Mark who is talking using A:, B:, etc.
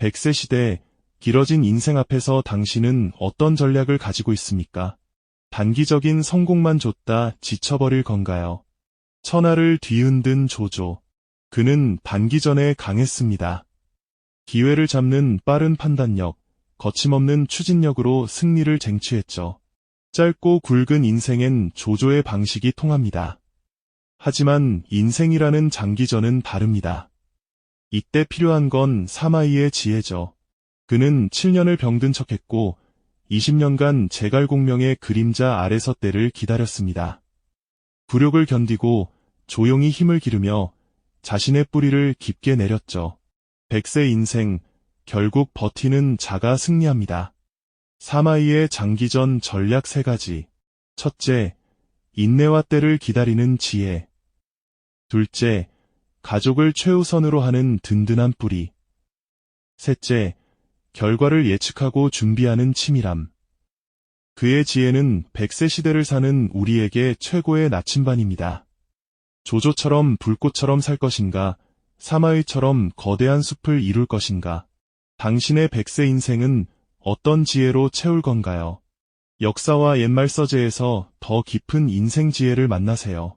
A: 100세 시대 길어진 인생 앞에서 당신은 어떤 전략을 가지고 있습니까? 단기적인 성공만 줬다 지쳐버릴 건가요? 천하를 뒤흔든 조조. 그는 반기전에 강했습니다. 기회를 잡는 빠른 판단력, 거침없는 추진력으로 승리를 쟁취했죠. 짧고 굵은 인생엔 조조의 방식이 통합니다. 하지만 인생이라는 장기전은 다릅니다. 이때 필요한 건 사마이의 지혜죠. 그는 7년을 병든 척했고 20년간 제갈공명의 그림자 아래서 때를 기다렸습니다. 굴욕을 견디고 조용히 힘을 기르며 자신의 뿌리를 깊게 내렸죠. 백세 인생, 결국 버티는 자가 승리합니다. 사마이의 장기전 전략 세 가지. 첫째, 인내와 때를 기다리는 지혜. 둘째, 가족을 최우선으로 하는 든든한 뿌리. 셋째, 결과를 예측하고 준비하는 치밀함. 그의 지혜는 백세 시대를 사는 우리에게 최고의 나침반입니다. 조조처럼 불꽃처럼 살 것인가, 사마이처럼 거대한 숲을 이룰 것인가. 당신의 백세 인생은 어떤 지혜로 채울 건가요? 역사와 옛말 서재에서 더 깊은 인생 지혜를 만나세요.